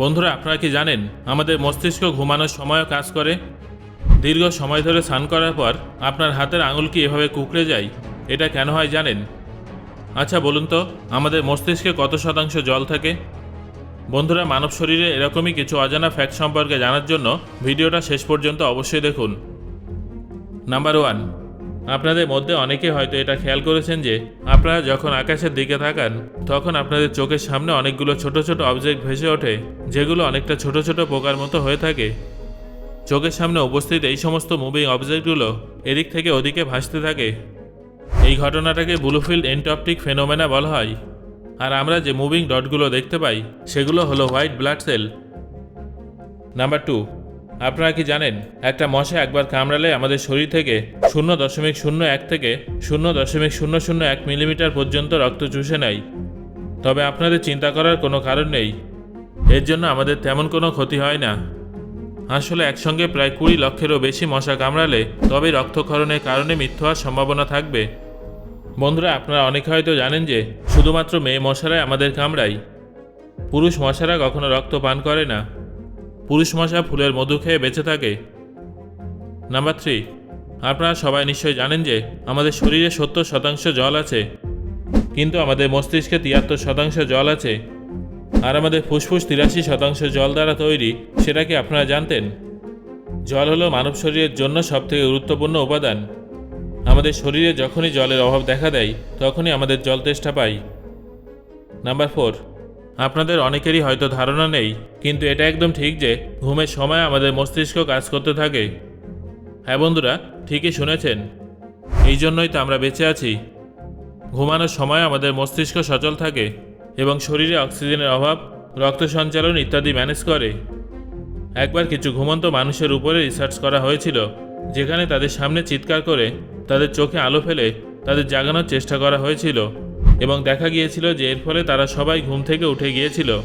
বন্ধুরা, আপনারা কি জানেন, আমাদের মস্তিষ্ক ঘুমানোর সময়ও কাজ করে? দীর্ঘ সময় ধরে স্নান করার পর আপনার হাতের আঙুল কি এভাবে কুকড়ে যায়? এটা কেন হয় জানেন? আচ্ছা বলুন তো, আমাদের মস্তিষ্কে কত শতাংশ জল থাকে? বন্ধুরা, মানব শরীরে এরকমই কিছু অজানা ফ্যাক্ট সম্পর্কে জানার জন্য ভিডিওটা শেষ পর্যন্ত অবশ্যই দেখুন। নাম্বার ওয়ান আপনাদের মধ্যে অনেকে হয়তো এটা খেয়াল করেছেন যে আপনারা যখন আকাশের দিকে তাকান, তখন আপনাদের চোখের সামনে অনেকগুলো ছোট ছোট অবজেক্ট ভেসে ওঠে, যেগুলো অনেকটা ছোট ছোট পোকার মতো হয়ে থাকে। চোখের সামনে উপস্থিত এই সমস্ত মুভিং অবজেক্টগুলো এদিক থেকে ওদিকে ভাসতে থাকে। এই ঘটনাটাকে ব্লুফিল্ড এন্টপটিক ফেনোমেনা বলা হয়। আর আমরা যে মুভিং ডটগুলো দেখতে পাই, সেগুলো হলো white blood cell number two আপনারা কি জানেন, একটা মশা একবার কামড়ালে আমাদের শরীর থেকে শূন্য দশমিক শূন্য এক থেকে শূন্য দশমিক শূন্য শূন্য এক মিলিমিটার পর্যন্ত রক্ত চুষে নেয়। তবে আপনাদের চিন্তা করার কোনো কারণ নেই। এর জন্য আমাদের তেমন কোনো ক্ষতি হয় না। আসলে একসঙ্গে প্রায় কুড়ি লক্ষেরও বেশি মশা কামড়ালে তবে রক্তক্ষরণের কারণে মৃত্যু হওয়ার সম্ভাবনা থাকবে। বন্ধুরা, আপনারা অনেকে হয়তো জানেন যে শুধুমাত্র মেয়ে মশারাই আমাদের কামড়ায়। পুরুষ মশারা কখনো রক্ত পান করে না। পুরুষ মশা ফুলের মধু খেয়ে বেঁচে থাকে। নাম্বার থ্রি, আপনারা সবাই নিশ্চয়ই জানেন যে আমাদের শরীরে সত্তর শতাংশ জল আছে, কিন্তু আমাদের মস্তিষ্কে তিয়াত্তর শতাংশ জল আছে। আর আমাদের ফুসফুস তিরাশি শতাংশ জল দ্বারা তৈরি, সেটা কি আপনারা জানতেন? জল হলো মানব শরীরের জন্য সবথেকে গুরুত্বপূর্ণ উপাদান। আমাদের শরীরে যখনই জলের অভাব দেখা দেয়, তখনই আমাদের জল তেষ্টা পাই নাম্বার ফোর আপনাদের অনেকেরই হয়তো ধারণা নেই, কিন্তু এটা একদম ঠিক যে ঘুমের সময় আমাদের মস্তিষ্ক কাজ করতে থাকে। হ্যাঁ বন্ধুরা, ঠিকই শুনেছেন। এই জন্যই তো আমরা বেঁচে আছি। ঘুমানোর সময় আমাদের মস্তিষ্ক সচল থাকে এবং শরীরে অক্সিজেনের অভাব, রক্ত সঞ্চালন ইত্যাদি ম্যানেজ করে। একবার কিছু ঘুমন্ত মানুষের উপরে রিসার্চ করা হয়েছিল, যেখানে তাদের সামনে চিৎকার করে তাদের চোখে আলো ফেলে তাদের জাগানোর চেষ্টা করা হয়েছিল। এবং দেখা গিয়েছিল যে এর ফলে তারা সবাই ঘুম থেকে উঠে গিয়েছিল।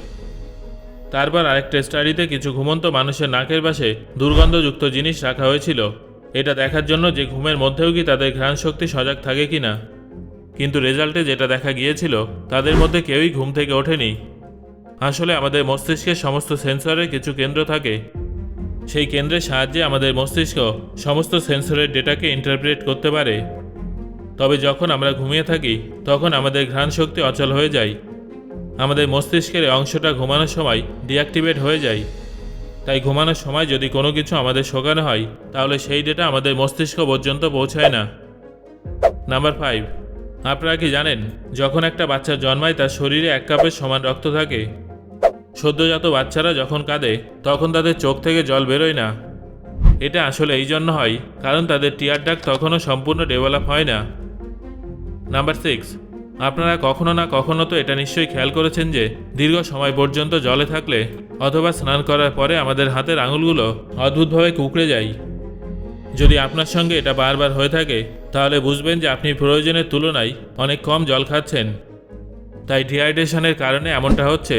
তারপর আরেকটা স্টাডিতে কিছু ঘুমন্ত মানুষের নাকের পাশে দুর্গন্ধযুক্ত জিনিস রাখা হয়েছিল। এটা দেখার জন্য যে ঘুমের মধ্যেও কি তাদের ঘ্রাণ শক্তি সজাগ থাকে কিনা। কিন্তু রেজাল্টে যেটা দেখা গিয়েছিল, তাদের মধ্যে কেউই ঘুম থেকে ওঠেনি। আসলে আমাদের মস্তিষ্কের সমস্ত সেন্সরের কিছু কেন্দ্র থাকে। সেই কেন্দ্রের সাহায্যে আমাদের মস্তিষ্ক সমস্ত সেন্সরের ডেটাকে ইন্টারপ্রেট করতে পারে। তবে যখন আমরা ঘুমিয়ে থাকি, তখন আমাদের ঘ্রাণ শক্তি অচল হয়ে যায়। আমাদের মস্তিষ্কের অংশটা ঘুমানোর সময় ডিঅ্যাক্টিভেট হয়ে যায়। তাই ঘুমানোর সময় যদি কোনো কিছু আমাদের শোকানো হয়, তাহলে সেই ডেটা আমাদের মস্তিষ্ক পর্যন্ত পৌঁছায় না। নাম্বার ফাইভ, আপনারা কি জানেন, যখন একটা বাচ্চা জন্মায়, তার শরীরে এক কাপের সমান রক্ত থাকে। সদ্যজাত বাচ্চারা যখন কাঁদে, তখন তাদের চোখ থেকে জল বেরোয় না। এটা আসলে এই জন্য হয়, কারণ তাদের টিয়ার ডাক তখনও সম্পূর্ণ ডেভেলপ হয় না। নাম্বার সিক্স আপনারা কখনো না কখনো তো এটা নিশ্চয়ই খেয়াল করেছেন যে, দীর্ঘ সময় পর্যন্ত জলে থাকলে অথবা স্নান করার পরে আমাদের হাতের আঙুলগুলো অদ্ভুতভাবে কুকড়ে যায়। যদি আপনার সঙ্গে এটা বারবার হয়ে থাকে, তাহলে বুঝবেন যে আপনি প্রয়োজনের তুলনায় অনেক কম জল খাচ্ছেন। তাই ডিহাইড্রেশনের কারণে এমনটা হচ্ছে।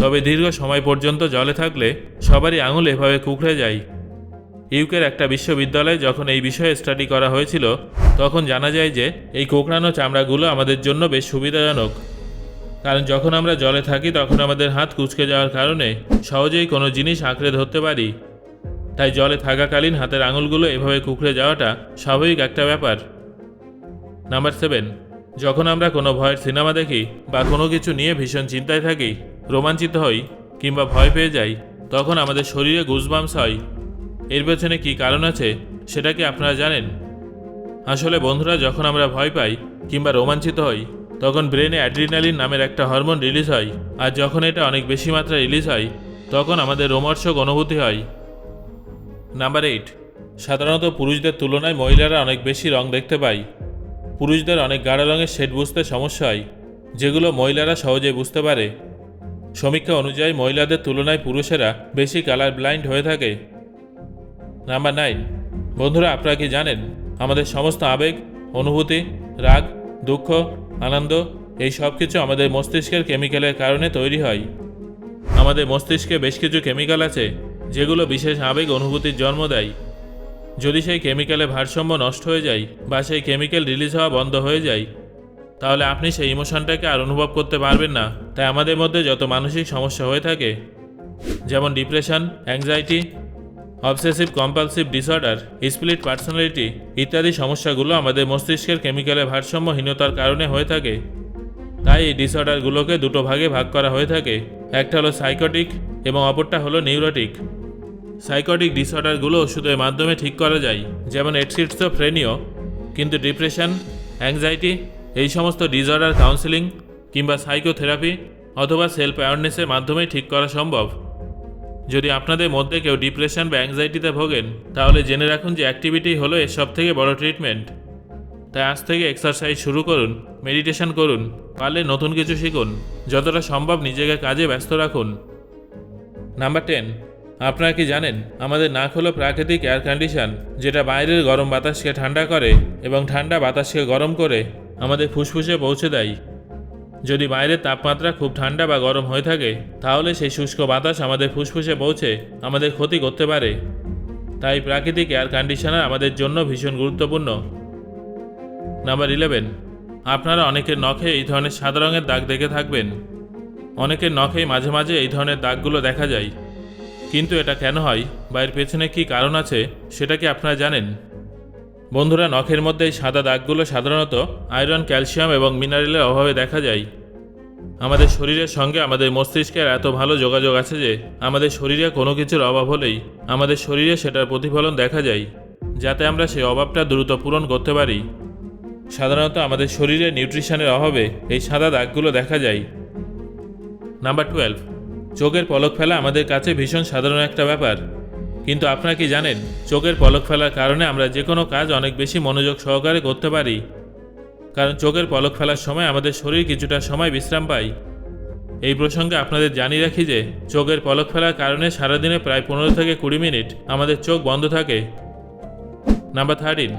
তবে দীর্ঘ সময় পর্যন্ত জলে থাকলে সবারই আঙুল এভাবে কুকড়ে যায়। ইউকের একটা বিশ্ববিদ্যালয়ে যখন এই বিষয়ে স্টাডি করা হয়েছিল, তখন জানা যায় যে এই কোকড়ানো চামড়াগুলো আমাদের জন্য বেশ সুবিধাজনক। কারণ যখন আমরা জলে থাকি, তখন আমাদের হাত কুচকে যাওয়ার কারণে সহজেই কোনো জিনিস আঁকড়ে ধরতে পারি। তাই জলে থাকাকালীন হাতের আঙুলগুলো এভাবে কুকড়ে যাওয়াটা স্বাভাবিক একটা ব্যাপার। নাম্বার সেভেন, যখন আমরা কোনো ভয়ের সিনেমা দেখি বা কোনো কিছু নিয়ে ভীষণ চিন্তায় থাকি, রোমাঞ্চিত হই কিংবা ভয় পেয়ে যাই, তখন আমাদের শরীরে গুজবামস হয়। এর পেছনে কী কারণ আছে, সেটা কি আপনারা জানেন? আসলে বন্ধুরা, যখন আমরা ভয় পাই কিংবা রোমাঞ্চিত হই, তখন ব্রেনে অ্যাড্রিনালিন নামের একটা হরমোন রিলিজ হয়। আর যখন এটা অনেক বেশি মাত্রায় রিলিজ হয়, তখন আমাদের রোমর্ষক অনুভূতি হয়। নাম্বার এইট, সাধারণত পুরুষদের তুলনায় মহিলারা অনেক বেশি রং দেখতে পায়। পুরুষদের অনেক গাঢ় রঙের শেড বুঝতে সমস্যা হয়, যেগুলো মহিলারা সহজে বুঝতে পারে। সমীক্ষা অনুযায়ী মহিলাদের তুলনায় পুরুষেরা বেশি কালার ব্লাইন্ড হয়ে থাকে। Number nine. বন্ধুরা, আপনারা কি জানেন, আমাদের সমস্ত আবেগ, অনুভূতি, রাগ, দুঃখ, আনন্দ, এই সব কিছু আমাদের মস্তিষ্কের কেমিক্যালের কারণে তৈরি হয়। আমাদের মস্তিষ্কে বেশ কিছু কেমিক্যাল আছে, যেগুলো বিশেষ আবেগ, অনুভূতির জন্ম দেয়। যদি সেই কেমিক্যালে ভারসাম্য নষ্ট হয়ে যায় বা সেই কেমিক্যাল রিলিজ হওয়া বন্ধ হয়ে যায়, তাহলে আপনি সেই ইমোশনটাকে আর অনুভব করতে পারবেন না। তাই আমাদের মধ্যে যত মানসিক সমস্যা হয়ে থাকে, যেমন depression, anxiety obsessive compulsive disorder split personality ইত্যাদি সমস্যাগুলো আমাদের মস্তিষ্কের কেমিক্যালের ভারসাম্যহীনতার কারণে হয়ে থাকে। তাই এই ডিসঅর্ডারগুলোকে দুটো ভাগে ভাগ করা হয়ে থাকে। একটা হলো সাইকোটিক এবং অপরটা হলো নিউরোটিক সাইকোটিক ডিসঅর্ডারগুলো ওষুধের মাধ্যমে ঠিক করা যায়, যেমন এডসিটসোফ্রেনিও কিন্তু ডিপ্রেশন অ্যাংজাইটি এই সমস্ত ডিসঅর্ডার কাউন্সেলিং কিংবা সাইকোথেরাপি অথবা সেলফ অ্যাওয়ারনেসের মাধ্যমেই ঠিক করা সম্ভব। যদি আপনাদের মধ্যে কেউ ডিপ্রেশন বা অ্যাংজাইটিতে ভোগেন, তাহলে জেনে রাখুন যে অ্যাক্টিভিটি হলো এর সব থেকে বড় ট্রিটমেন্ট তাই আজ থেকে এক্সারসাইজ শুরু করুন মেডিটেশন করুন, পারলে নতুন কিছু শিখুন, যতটা সম্ভব নিজেকে কাজে ব্যস্ত রাখুন। নাম্বার টেন আপনারা কি জানেন, আমাদের নাক হলো প্রাকৃতিক এয়ার কন্ডিশন যেটা বাইরের গরম বাতাসকে ঠান্ডা করে এবং ঠান্ডা বাতাসকে গরম করে আমাদের ফুসফুসে পৌঁছে দেয়। যদি বাইরের তাপমাত্রা খুব ঠান্ডা বা গরম হয়ে থাকে, তাহলে সেই শুষ্ক বাতাস আমাদের ফুসফুসে পৌঁছে আমাদের ক্ষতি করতে পারে। তাই প্রাকৃতিক এয়ার কন্ডিশনার আমাদের জন্য ভীষণ গুরুত্বপূর্ণ। নাম্বার ইলেভেন আপনারা অনেকের নখে এই ধরনের সাদা রঙের দাগ দেখে থাকবেন। অনেকের নখেই মাঝে মাঝে এই ধরনের দাগগুলো দেখা যায়। কিন্তু এটা কেন হয় বা এর পেছনে কী কারণ আছে, সেটা কি আপনারা জানেন? বন্ধুরা, নখের মধ্যে এই সাদা দাগগুলো সাধারণত আয়রন, ক্যালসিয়াম এবং মিনারেলের অভাবে দেখা যায়। আমাদের শরীরের সঙ্গে আমাদের মস্তিষ্কের এত ভালো যোগাযোগ আছে যে আমাদের শরীরে কোনো কিছুর অভাব হলেই আমাদের শরীরে সেটার প্রতিফলন দেখা যায়, যাতে আমরা সেই অভাবটা দ্রুত পূরণ করতে পারি। সাধারণত আমাদের শরীরে নিউট্রিশনের অভাবে এই সাদা দাগগুলো দেখা যায়। নাম্বার টুয়েলভ, চোখের পলক ফেলা আমাদের কাছে ভীষণ সাধারণ একটা ব্যাপার। কিন্তু আপনারা কি জানেন, চোখের পলক ফেলার কারণে আমরা যে কোনো কাজ অনেক বেশি মনোযোগ সহকারে করতে পারি। কারণ চোখের পলক ফেলার সময় আমাদের শরীর কিছুটা সময় বিশ্রাম পায়। এই প্রসঙ্গে আপনাদের জানিয়ে রাখি যে, চোখের পলক ফেলার কারণে সারাদিনে প্রায় পনেরো থেকে কুড়ি মিনিট আমাদের চোখ বন্ধ থাকে। নাম্বার থার্টিন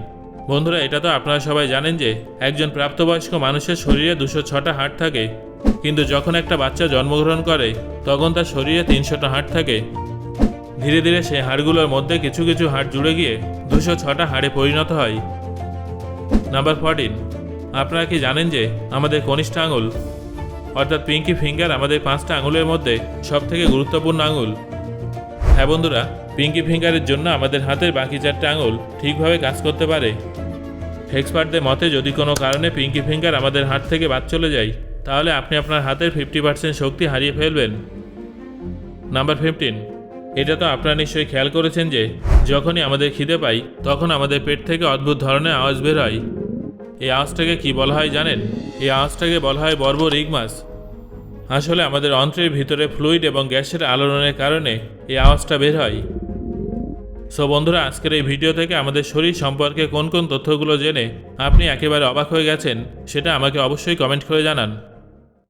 বন্ধুরা, এটা তো আপনারা সবাই জানেন যে, একজন প্রাপ্তবয়স্ক মানুষের শরীরে দুশো ছটা হাড় থাকে। কিন্তু যখন একটা বাচ্চা জন্মগ্রহণ করে, তখন তার শরীরে তিনশোটা হাড় থাকে। ধীরে ধীরে সেই হাড়গুলোর মধ্যে কিছু কিছু হাড় জুড়ে গিয়ে দুশো ছটা হাড়ে পরিণত হয়। নাম্বার ফোরটিন আপনারা কি জানেন যে আমাদের কনিষ্ঠ আঙুল, অর্থাৎ পিঙ্কি ফিঙ্গার আমাদের পাঁচটা আঙুলের মধ্যে সব থেকে গুরুত্বপূর্ণ আঙুল। হ্যাঁ বন্ধুরা, পিঙ্কি ফিঙ্গারের জন্য আমাদের হাতের বাকি চারটে আঙুল ঠিকভাবে কাজ করতে পারে। এক্সপার্টদের মতে যদি কোনো কারণে পিঙ্কি ফিঙ্গার আমাদের হাত থেকে বাদ চলে যায়, তাহলে আপনি আপনার হাতের ফিফটি পার্সেন্ট শক্তি হারিয়ে ফেলবেন। নাম্বার ফিফটিন এটা তো আপনারা নিশ্চয়ই খেয়াল করেছেন যে, যখনই আমাদের খিদে পাই তখন আমাদের পেট থেকে অদ্ভুত ধরনের আওয়াজ বের হয়। এই আওয়াজটাকে কি বলা হয় জানেন? এই আওয়াজটাকে বলা হয় বর্ব রিগমাস আসলে আমাদের অন্ত্রের ভিতরে ফ্লুইড এবং গ্যাসের আলোড়নের কারণে এই আওয়াজটা বের হয়। সো বন্ধুরা, আজকের এই ভিডিও থেকে আমাদের শরীর সম্পর্কে কোন কোন তথ্যগুলো জেনে আপনি একেবারে অবাক হয়ে গেছেন, সেটা আমাকে অবশ্যই কমেন্ট করে জানান।